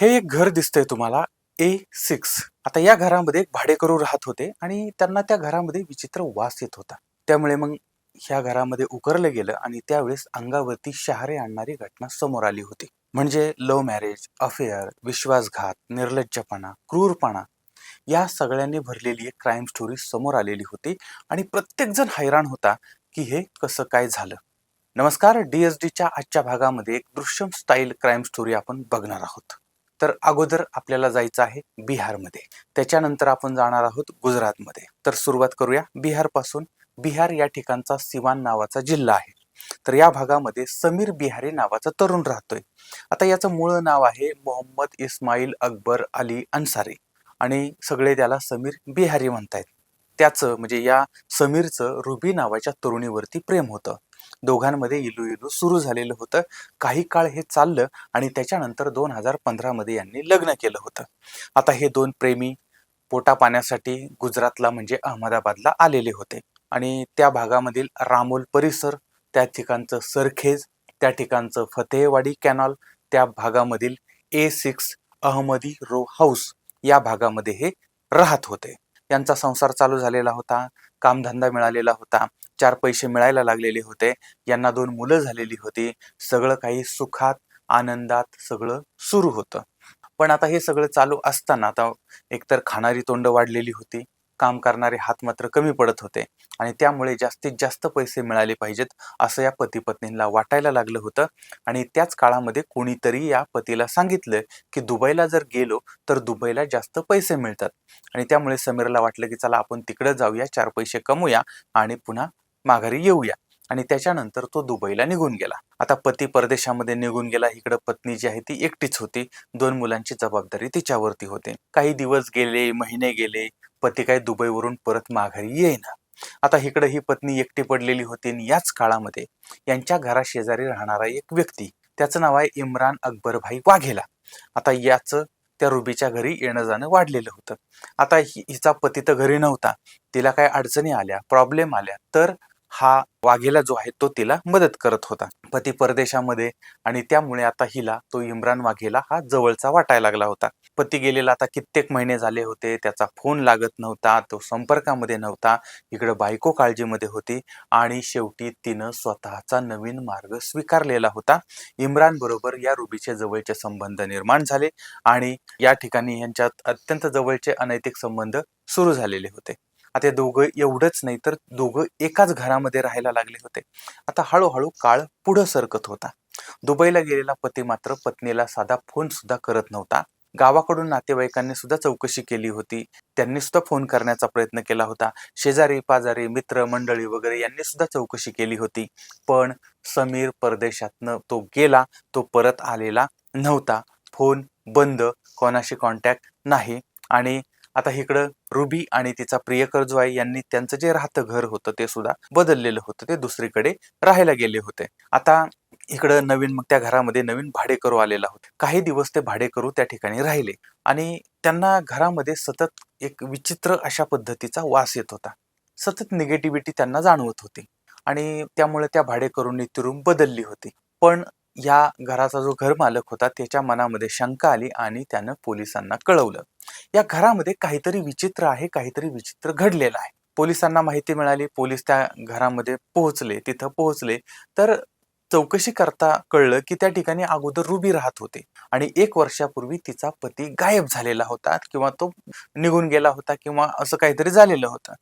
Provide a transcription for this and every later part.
हे एक घर दिसतंय तुम्हाला ए सिक्स. आता या घरामध्ये एक भाडेकरू राहत होते आणि त्यांना त्या घरामध्ये विचित्र वास येत होता. त्यामुळे मग ह्या घरामध्ये उकरलं गेलं आणि त्यावेळेस अंगावरती शहारे आणणारी घटना समोर आली होती. म्हणजे लव्ह मॅरेज अफेअर विश्वासघात निर्लज्जपणा क्रूरपणा या सगळ्यांनी भरलेली एक क्राईम स्टोरी समोर आलेली होती आणि प्रत्येक जण हैराण होता की हे कसं काय झालं. नमस्कार डीएसडीच्या आजच्या भागामध्ये एक दृश्यम स्टाईल क्राईम स्टोरी आपण बघणार आहोत. तर अगोदर आपल्याला जायचं आहे बिहारमध्ये. त्याच्यानंतर आपण जाणार आहोत गुजरातमध्ये. तर सुरुवात करूया. बिहारपासून बिहार या ठिकाणचा सिवान नावाचा जिल्हा आहे. तर या भागामध्ये समीर बिहारी नावाचा तरुण राहतोय. आता याचं मूळ नाव आहे मोहम्मद इस्माईल अकबर अली अन्सारी. आणि सगळे त्याला समीर बिहारी म्हणतायत. त्याचं म्हणजे या समीरचं रुबी नावाच्या तरुणीवरती प्रेम होतं. दोघांमध्ये इलू इलू सुरू झालेलं होतं. काही काळ हे चाललं आणि त्याच्यानंतर दोन हजार पंधरामध्ये यांनी लग्न केलं होतं. आता हे दोन प्रेमी पोटा पाण्यासाठी गुजरातला म्हणजे अहमदाबादला आलेले होते. आणि त्या भागामधील रामोल परिसर त्या ठिकाणचं सरखेज त्या ठिकाणचं फतेहवाडी कॅनॉल त्या भागामधील A six Ahmadi row house या भागामध्ये हे राहत होते. यांचा संसार चालू झालेला होता कामधंदा मिळालेला होता चार पैसे मिळायला लागलेले होते यांना दोन मुलं झालेली होती सगळं काही सुखात आनंदात सगळं सुरू होतं. पण आता हे सगळं चालू असताना आता एकतर खाणारी तोंड वाढलेली होती काम करणारे हात मात्र कमी पडत होते. आणि त्यामुळे जास्तीत जास्त पैसे मिळाले पाहिजेत असं या पती पत्नींना वाटायला लागलं होतं. आणि त्याच काळामध्ये कोणीतरी या पतीला सांगितलं की दुबईला जर गेलो तर दुबईला जास्त पैसे मिळतात. आणि त्यामुळे समीरला वाटलं की चला आपण तिकडे जाऊया चार पैसे कमवूया आणि पुन्हा माघारी येऊया. आणि त्याच्यानंतर तो दुबईला निघून गेला. आता पती परदेशामध्ये निघून गेला. इकडं पत्नी जी आहे ती एकटीच होती. दोन मुलांची जबाबदारी तिच्यावरती होते. काही दिवस गेले महिने गेले पती काय दुबईवरून परत माघारी येईना. आता इकडे ही पत्नी एकटी पडलेली होती आणि याच काळामध्ये यांच्या घरा शेजारी राहणारा एक व्यक्ती त्याचं नाव आहे इम्रान अकबरभाई वाघेला. आता याचं त्या रुबीच्या घरी येणं जाणं वाढलेलं होतं. आता हिचा पती तर घरी नव्हता. तिला काय अडचणी आल्या प्रॉब्लेम आल्या तर हा वाघेला जो आहे तो तिला मदत करत होता. पती परदेशामध्ये आणि त्यामुळे आता हिला तो इम्रान वाघेला हा जवळचा वाटायला लागला होता. पती गेलेला आता कित्येक महिने झाले होते त्याचा फोन लागत नव्हता तो संपर्कामध्ये नव्हता इकडं बायको काळजीमध्ये होती आणि शेवटी तिनं स्वतःचा नवीन मार्ग स्वीकारलेला होता. इम्रान बरोबर या रुबीचे जवळचे संबंध निर्माण झाले आणि या ठिकाणी यांच्यात अत्यंत जवळचे अनैतिक संबंध सुरू झालेले होते. आता दोघं एवढंच नाही तर दोघं एकाच घरामध्ये राहायला लागले होते. आता हळूहळू काळ पुढं सरकत होता. दुबईला गेलेला पती मात्र पत्नीला साधा फोन सुद्धा करत नव्हता. गावाकडून नातेवाईकांनी सुद्धा चौकशी केली होती. त्यांनी सुद्धा फोन करण्याचा प्रयत्न केला होता. शेजारी पाजारी मित्र मंडळी वगैरे यांनी सुद्धा चौकशी केली होती. पण समीर परदेशातनं तो गेला तो परत आलेला नव्हता. फोन बंद कोणाशी कॉन्टॅक्ट नाही आणि आता इकडं रुबी आणि तिचा प्रियकर जो आहे यांनी त्यांचं जे राहतं घर होतं ते सुद्धा बदललेलं होतं ते दुसरीकडे राहायला गेले होते. आता इकडं नवीन मग त्या घरामध्ये नवीन भाडेकरू आलेला होता. काही दिवस ते भाडेकरू त्या ठिकाणी राहिले आणि त्यांना घरामध्ये सतत एक विचित्र अशा पद्धतीचा वास येत होता. सतत निगेटिव्हिटी त्यांना जाणवत होती आणि त्यामुळे त्या भाडेकरूंनी ती रूम बदलली होती. पण या घराचा जो घरमालक होता त्याच्या मनामध्ये शंका आली आणि त्यानं पोलिसांना कळवलं. या घरामध्ये काहीतरी विचित्र आहे काहीतरी विचित्र घडलेलं आहे. पोलिसांना माहिती मिळाली पोलीस त्या घरामध्ये पोहोचले. तिथं पोहोचले तर चौकशी करता कळलं की त्या ठिकाणी अगोदर रुबी राहत होते आणि एक वर्षापूर्वी तिचा पती गायब झालेला होता किंवा तो निघून गेला होता किंवा असं काहीतरी झालेलं होतं.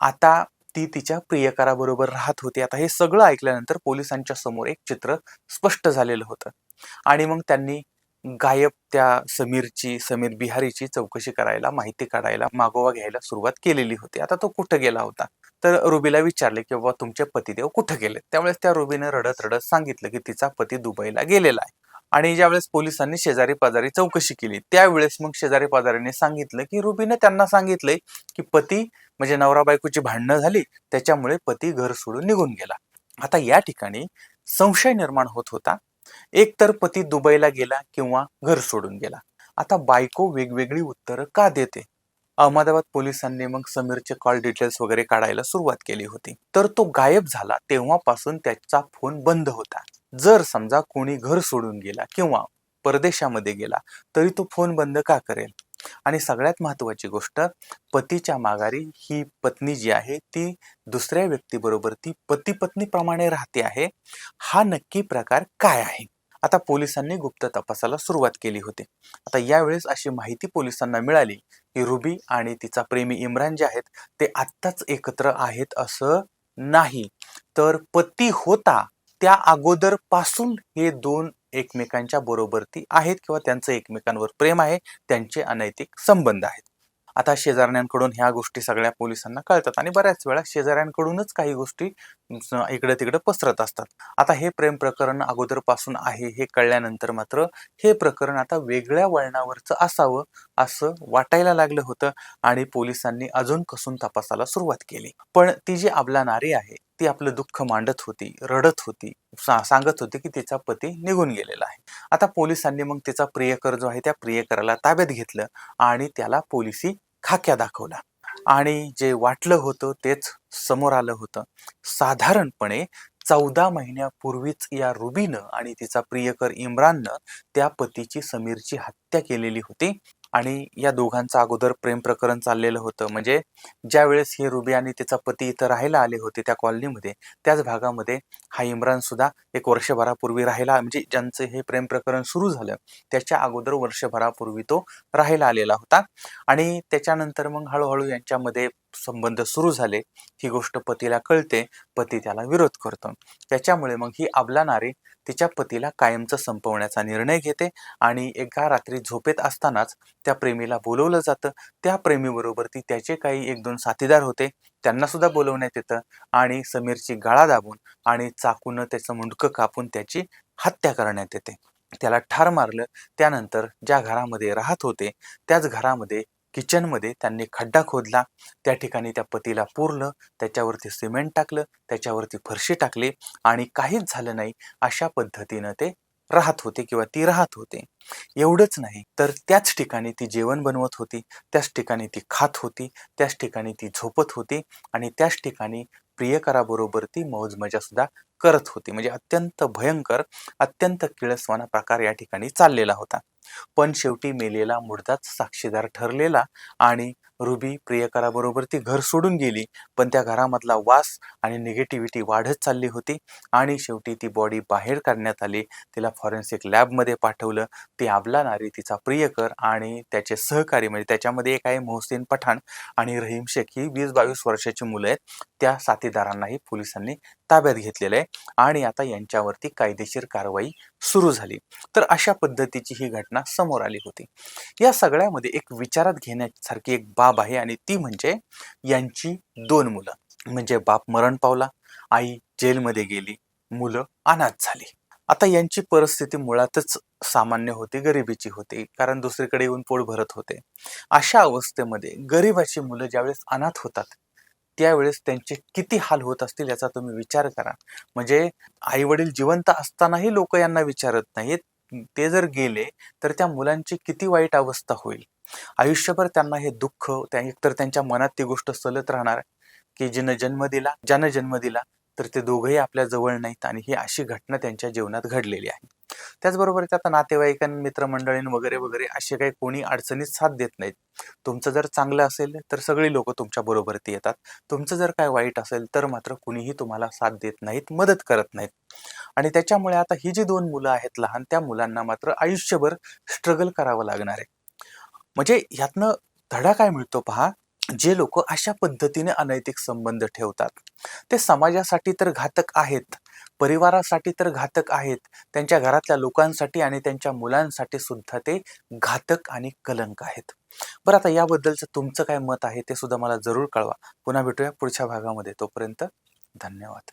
आता ती तिच्या प्रियकराबरोबर राहत होती. आता हे सगळं ऐकल्यानंतर पोलिसांच्या समोर एक चित्र स्पष्ट झालेलं होतं. आणि मग त्यांनी गायब त्या समीरची समीर बिहारीची चौकशी करायला माहिती काढायला मागोवा घ्यायला सुरुवात केलेली होती. आता तो कुठं गेला होता? तर रुबीला विचारले की बाबा तुमचे पतिदेव कुठं गेले त्यावेळेस त्या रुबीने रडत रडत सांगितलं की तिचा पती दुबईला गेलेला आहे. आणि ज्यावेळेस पोलिसांनी शेजारी पाजारी चौकशी केली त्यावेळेस मग शेजारी पाजारीने सांगितलं की रुबीने त्यांना सांगितलंय की पती म्हणजे नवरा बायकोची भांडणं झाली त्याच्यामुळे पती घर सोडून निघून गेला. आता या ठिकाणी संशय निर्माण होत होता. एक तर पती दुबईला गेला किंवा घर सोडून गेला. आता बायको वेगवेगळी उत्तरं का देते? अहमदाबाद पोलिसांनी मग समीरचे कॉल डिटेल्स वगैरे काढायला सुरुवात केली होती. तर तो गायब झाला तेव्हापासून त्याचा फोन बंद होता. जर समजा कोणी घर सोडून गेला किंवा परदेशामध्ये गेला तरी तो फोन बंद का करेल? आणि सगळ्यात महत्वाची गोष्ट पतीच्या माघारी ही पत्नी जी आहे ती दुसऱ्या व्यक्तीबरोबर ती पती पत्नीप्रमाणे राहते आहे. हा नक्की प्रकार काय आहे? आता पोलिसांनी गुप्त तपासाला सुरुवात केली होती. आता यावेळेस अशी माहिती पोलिसांना मिळाली की रुबी आणि तिचा प्रेमी इम्रान जे आहेत ते आत्ताच एकत्र आहेत असं नाही. तर पती होता त्या अगोदरपासून हे दोन एकमेकांच्या बरोबरती आहेत किंवा त्यांचं एकमेकांवर प्रेम आहे त्यांचे अनैतिक संबंध आहेत. आता शेजाऱ्यांकडून ह्या गोष्टी सगळ्या पोलिसांना कळतात आणि बऱ्याच वेळा शेजाऱ्यांकडूनच काही गोष्टी इकडे तिकडे पसरत असतात. आता हे प्रेम प्रकरण अगोदरपासून आहे हे कळल्यानंतर मात्र हे प्रकरण आता वेगळ्या वळणावरचं असावं असं वाटायला लागलं होतं आणि पोलिसांनी अजून कसून तपासाला सुरुवात केली. पण ती जी आपला नारी आहे ती आपलं दुःख मांडत होती रडत होती सांगत होती की तिचा पती निघून गेलेला आहे. आता पोलिसांनी मग तिचा प्रियकर जो आहे त्या प्रियकराला ताब्यात घेतलं आणि त्याला पोलिसी खाक्या दाखवला. आणि जे वाटलं होतं तेच समोर आलं होतं. साधारणपणे चौदा महिन्यापूर्वीच या रुबीनं आणि तिचा प्रियकर इम्राननं त्या पतीची समीरची हत्या केलेली होती. आणि या दोघांचं अगोदर प्रेम प्रकरण चाललेलं होतं. म्हणजे ज्या वेळेस हे रुबी आणि तिचा पती इथं राहायला आले होते त्या कॉलनीमध्ये त्याच भागामध्ये हा इम्रान सुद्धा एक वर्षभरापूर्वी राहायला म्हणजे ज्यांचं हे प्रेम प्रकरण सुरू झालं त्याच्या अगोदर वर्षभरापूर्वी तो राहायला आलेला होता. आणि त्याच्यानंतर मग हळूहळू यांच्यामध्ये संबंध सुरू झाले ही गोष्ट पतीला कळते पती त्याला विरोध करतो. त्याच्यामुळे मग ही अबला नारी तिच्या पतीला कायमचं संपवण्याचा निर्णय घेते आणि एका रात्री झोपेत असतानाच त्या प्रेमीला बोलवलं जातं. त्या प्रेमीबरोबर ती त्याचे काही एक दोन साथीदार होते. त्यांना सुद्धा बोलवण्यात येतं आणि समीरची गाळा दाबून आणि चाकून त्याचं मुंडकं कापून त्याची हत्या करण्यात येते. त्याला ठार मारलं त्यानंतर ज्या घरामध्ये राहत होते त्याच घरामध्ये किचनमध्ये त्यांनी खड्डा खोदला. त्या ठिकाणी त्या पतीला पुरलं. त्याच्यावरती सिमेंट टाकलं. त्याच्यावरती फरशी टाकली. आणि काहीच झालं नाही. अशा पद्धतीनं ते राहत होते किंवा ती राहत होते. एवढंच नाही. तर त्याच ठिकाणी ती जेवण बनवत होती. त्याच ठिकाणी ती खात होती. त्याच ठिकाणी ती झोपत होती. आणि त्याच ठिकाणी प्रियकराबरोबर ती मौज सुद्धा करत होती. म्हणजे अत्यंत भयंकर अत्यंत किळसवाना प्रकार या ठिकाणी चाललेला होता. पण शेवटी मेलेला मुर्दाच साक्षीदार ठरलेला आणि रुबी प्रियकराबरोबर ती घर सोडून गेली पण त्या घरामधला वास आणि निगेटिव्हिटी वाढत चालली होती. आणि शेवटी ती बॉडी बाहेर काढण्यात आली. तिला फॉरेन्सिक लॅबमध्ये पाठवलं. ती आबला नारी तिचा प्रियकर आणि त्याचे सहकारी म्हणजे त्याच्यामध्ये एक आहे मोहसिन पठाण आणि रहीम शेख ही वीस बावीस वर्षाची मुलं आहेत. त्या साथीदारांनाही पोलिसांनी ताब्यात घेतलेलं आहे. आणि आता यांच्यावरती कायदेशीर कारवाई सुरू झाली. तर अशा पद्धतीची ही घटना समोर आली होती. या सगळ्यामध्ये एक विचारात घेण्यासारखी एक बाब आहे आणि ती म्हणजे यांची दोन मुलं. म्हणजे बाप मरण पावला आई जेलमध्ये गेली मुलं अनाथ झाली. आता यांची परिस्थिती मुळातच सामान्य होती गरिबीची होती कारण दुसरीकडे येऊन पोट भरत होते. अशा अवस्थेमध्ये गरिबाची मुलं ज्यावेळेस अनाथ होतात त्यावेळेस त्यांचे किती हाल होत असतील याचा तुम्ही विचार करा. म्हणजे आई वडील जिवंत असतानाही लोक यांना विचारत नाहीत ते जर गेले तर त्या मुलांची किती वाईट अवस्था होईल? आयुष्यभर त्यांना हे दुःख त्या एकतर त्यांच्या मनात ती गोष्ट सलत राहणार की जिनं जन्म दिला ज्यानं जन्म दिला तर ते दोघंही आपल्या जवळ नाहीत आणि ही अशी घटना त्यांच्या जीवनात घडलेली आहे. त्याचबरोबर आता आणि मित्रमंडळीं वगैरे वगैरे असे काही कोणी अडचणीत साथ देत नाहीत. तुमचं जर चांगलं असेल तर सगळी लोक तुमच्या बरोबरती येतात. तुमचं जर काय वाईट असेल तर मात्र कुणीही तुम्हाला साथ देत नाहीत मदत करत नाहीत. आणि त्याच्यामुळे आता ही जी दोन मुलं आहेत लहान त्या मुलांना मात्र आयुष्यभर स्ट्रगल करावं लागणार आहे. म्हणजे ह्यातनं धडा काय मिळतो पहा? जे लोक अशा पद्धतीने अनैतिक संबंध ठेवतात ते समाजासाठी तर घातक आहेत. परिवारासाठी तर घातक आहेत. त्यांच्या घरातल्या लोकांसाठी आणि त्यांच्या मुलांसाठी सुद्धा ते घातक आणि कलंक आहेत. बरं आता याबद्दलचं तुमचं काय मत आहे ते सुद्धा मला जरूर कळवा. पुन्हा भेटूया पुढच्या भागामध्ये. तोपर्यंत धन्यवाद.